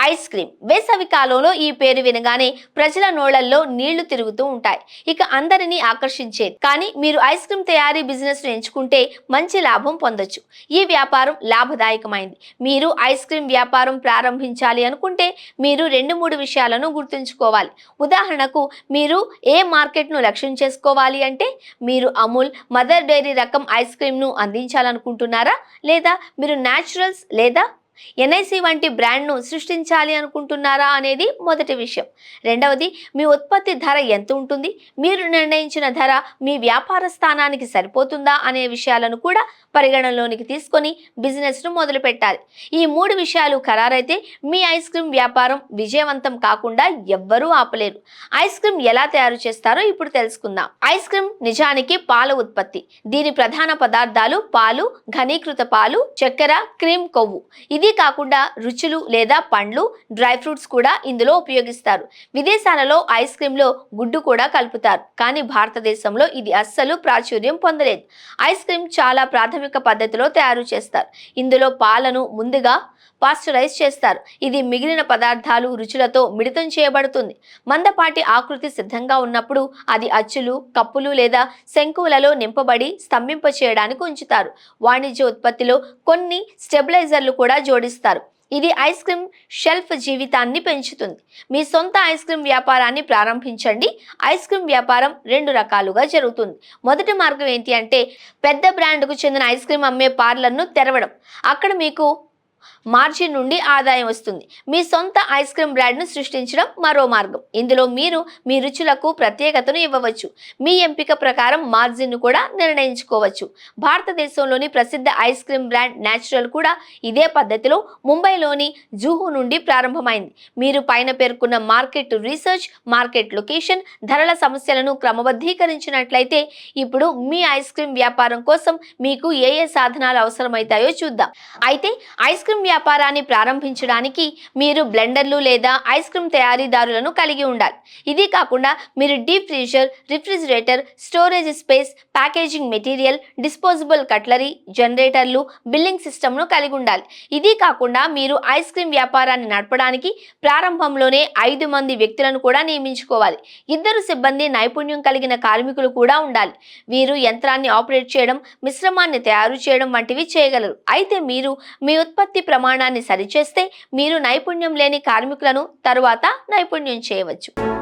Ice cream. వేసవి కాలంలో ఈ పేరు వినగానే ప్రజల నోళ్ళలో నీళ్ళు తిరుగుతూ ఉంటాయి. ఇక అందరినీ ఆకర్షించేది కానీ మీరు ఐస్ క్రీమ్ తయారీ బిజినెస్ను ఎంచుకుంటే మంచి లాభం పొందొచ్చు. ఈ వ్యాపారం లాభదాయకమైంది. మీరు ఐస్ క్రీమ్ వ్యాపారం ప్రారంభించాలి అనుకుంటే మీరు రెండు మూడు విషయాలను గుర్తుంచుకోవాలి. ఉదాహరణకు మీరు ఏ మార్కెట్ను లక్ష్యం చేసుకోవాలి అంటే మీరు అమూల్ మదర్ డైరీ రకం ఐస్ క్రీమ్ను అందించాలనుకుంటున్నారా? లేదా మీరు న్యాచురల్స్ లేదా ఎన్ఐసి వంటి బ్రాండ్ను సృష్టించాలి అనుకుంటున్నారా అనేది మొదటి విషయం. రెండవది మీ ఉత్పత్తి ధర ఎంత ఉంటుంది? మీరు నిర్ణయించిన ధర మీ వ్యాపార స్థానానికి సరిపోతుందా అనే విషయాలను కూడా పరిగణనలోనికి తీసుకొని బిజినెస్ను మొదలు పెట్టాలి. ఈ మూడు విషయాలు ఖరారైతే మీ ఐస్ క్రీమ్ వ్యాపారం విజయవంతం కాకుండా ఎవ్వరూ ఆపలేరు. ఐస్ క్రీమ్ ఎలా తయారు చేస్తారో ఇప్పుడు తెలుసుకుందాం. ఐస్ క్రీమ్ నిజానికి పాల ఉత్పత్తి. దీని ప్రధాన పదార్థాలు పాలు ఘనీకృత పాలు చక్కెర క్రీమ్ కొవ్వు. ఇది కాకుండా రుచులు లేదా పండ్లు డ్రై ఫ్రూట్స్ కూడా ఇందులో ఉపయోగిస్తారు. విదేశాలలో ఐస్ క్రీమ్లో గుడ్డు కూడా కలుపుతారు. కానీ భారతదేశంలో ఇది అస్సలు ప్రాచుర్యం పొందలేదు. ఐస్ క్రీమ్ చాలా ప్రాథమిక పద్ధతిలో తయారు చేస్తారు. ఇందులో పాలను ముందుగా పాస్చరైజ్ చేస్తారు. ఇది మిగిలిన పదార్థాలు రుచులతో మిళితం చేయబడుతుంది. మందపాటి ఆకృతి సిద్ధంగా ఉన్నప్పుడు అది అచ్చులు కప్పులు లేదా శంకువులలో నింపబడి స్తంభింప చేయడానికి ఉంచుతారు. వాణిజ్య ఉత్పత్తిలో కొన్ని స్టెబిలైజర్లు కూడా జోడిస్తారు. ఇది ఐస్ క్రీమ్ షెల్ఫ్ జీవితాన్ని పెంచుతుంది. మీ సొంత ఐస్ క్రీమ్ వ్యాపారాన్ని ప్రారంభించండి. ఐస్ క్రీమ్ వ్యాపారం రెండు రకాలుగా జరుగుతుంది. మొదటి మార్గం ఏంటి అంటే పెద్ద బ్రాండ్కు చెందిన ఐస్ క్రీమ్ అమ్మే పార్లర్ను తెరవడం. అక్కడ మీకు మార్జిన్ నుండి ఆదాయం వస్తుంది. మీ సొంత ఐస్ క్రీమ్ బ్రాండ్ను సృష్టించడం మరో మార్గం. ఇందులో మీరు మీ రుచులకు ప్రత్యేకతను ఇవ్వవచ్చు. మీ ఎంపిక ప్రకారం మార్జిన్ను కూడా నిర్ణయించుకోవచ్చు. భారతదేశంలోని ప్రసిద్ధ ఐస్ క్రీమ్ బ్రాండ్ న్యాచురల్ కూడా ఇదే పద్ధతిలో ముంబైలోని జూహు నుండి ప్రారంభమైంది. మీరు పైన పేర్కొన్న మార్కెట్ రీసెర్చ్ మార్కెట్ లొకేషన్ ధరల సమస్యలను క్రమబద్ధీకరించినట్లయితే ఇప్పుడు మీ ఐస్ క్రీమ్ వ్యాపారం కోసం మీకు ఏ ఏ సాధనాలు అవసరమవుతాయో చూద్దాం. అయితే ఐస్ క్రీమ్ వ్యాపారాన్ని ప్రారంభించడానికి మీరు బ్లెండర్లు లేదా ఐస్ క్రీమ్ తయారీదారులను కలిగి ఉండాలి. ఇది కాకుండా మీరు deep freezer refrigerator storage space packaging material disposable cutlery జనరేటర్లు బిల్లింగ్ సిస్టమ్ను కలిగి ఉండాలి. ఇది కాకుండా మీరు ఐస్ క్రీమ్ వ్యాపారాన్ని నడపడానికి ప్రారంభంలోనే ఐదు మంది వ్యక్తులను కూడా నియమించుకోవాలి. ఇద్దరు సిబ్బంది నైపుణ్యం కలిగిన కార్మికులు కూడా ఉండాలి. వీరు యంత్రాన్ని ఆపరేట్ చేయడం మిశ్రమాన్ని తయారు చేయడం వంటివి చేయగలరు. అయితే మీరు మీ ఉత్పత్తి ప్రమాణాన్ని సరిచేస్తే మీరు నైపుణ్యం లేని కార్మికులను తరువాత నైపుణ్యం చేయవచ్చు.